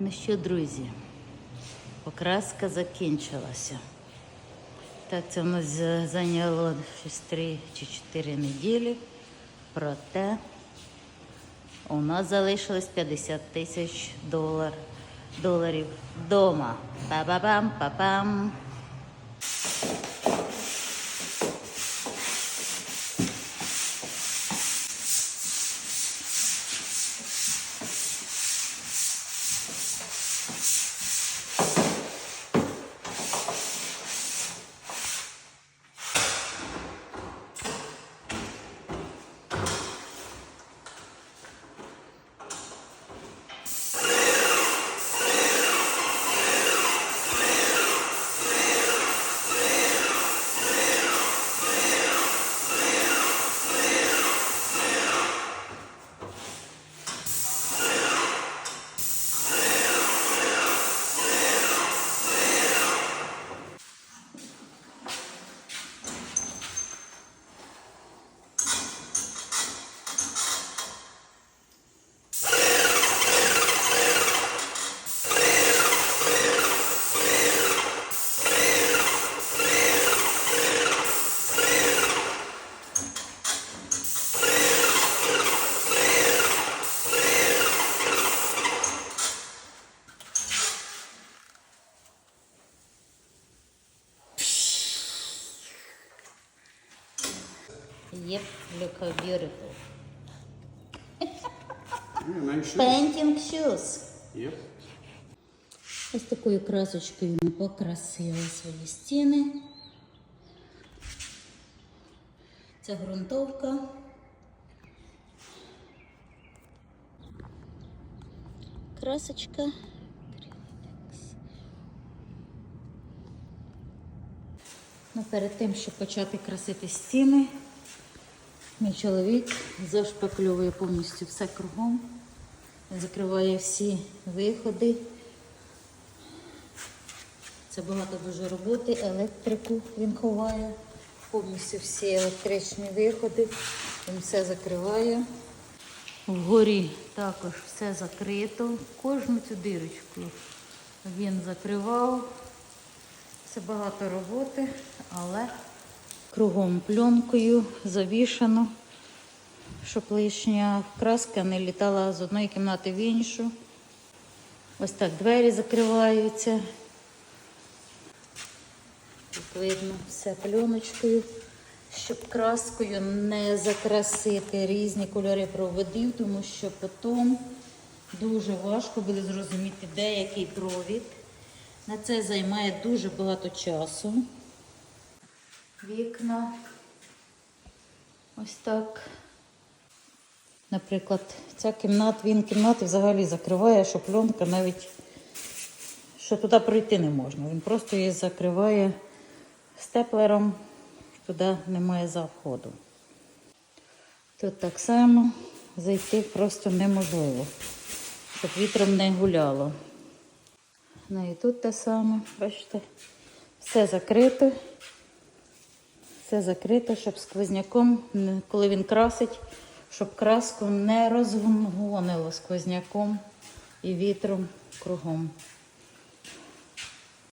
Ну що, друзі, покраска закінчилася. Так, це в нас зайняло щось 3 чи 4 неділі. Проте у нас залишилось 50 тисяч долар, доларів вдома. Па-ба-бам, па-пам. Yep, look how beautiful. Yeah, nice shoes. Painting shoes. Yep. Ось такою красочкою ми покрасили свої стіни. Це ґрунтовка. Красочка. Ну, перед тим, щоб почати красити стіни, мій чоловік зашпакльовує повністю все кругом, закриває всі виходи. Це багато дуже роботи, електрику він ховає, повністю всі електричні виходи, він все закриває. Вгорі також все закрито, кожну цю дирочку він закривав. Це багато роботи, але кругом пленкою завішано, щоб лишня краска не літала з одної кімнати в іншу. Ось так двері закриваються. Тут видно все пленочкою, щоб краскою не закрасити різні кольори проводів, тому що потім дуже важко буде зрозуміти, де який провід. На це займає дуже багато часу. Вікна. Ось так. Наприклад, ця кімната, він кімнати взагалі закриває, що пленка навіть що туди пройти не можна. Він просто її закриває степлером, туди немає заходу. Тут так само зайти просто неможливо, щоб вітром не гуляло. Ну і тут те саме, бачите, все закрито. Все закрито, щоб сквозняком, коли він красить, щоб краску не розгонило сквозняком і вітром кругом.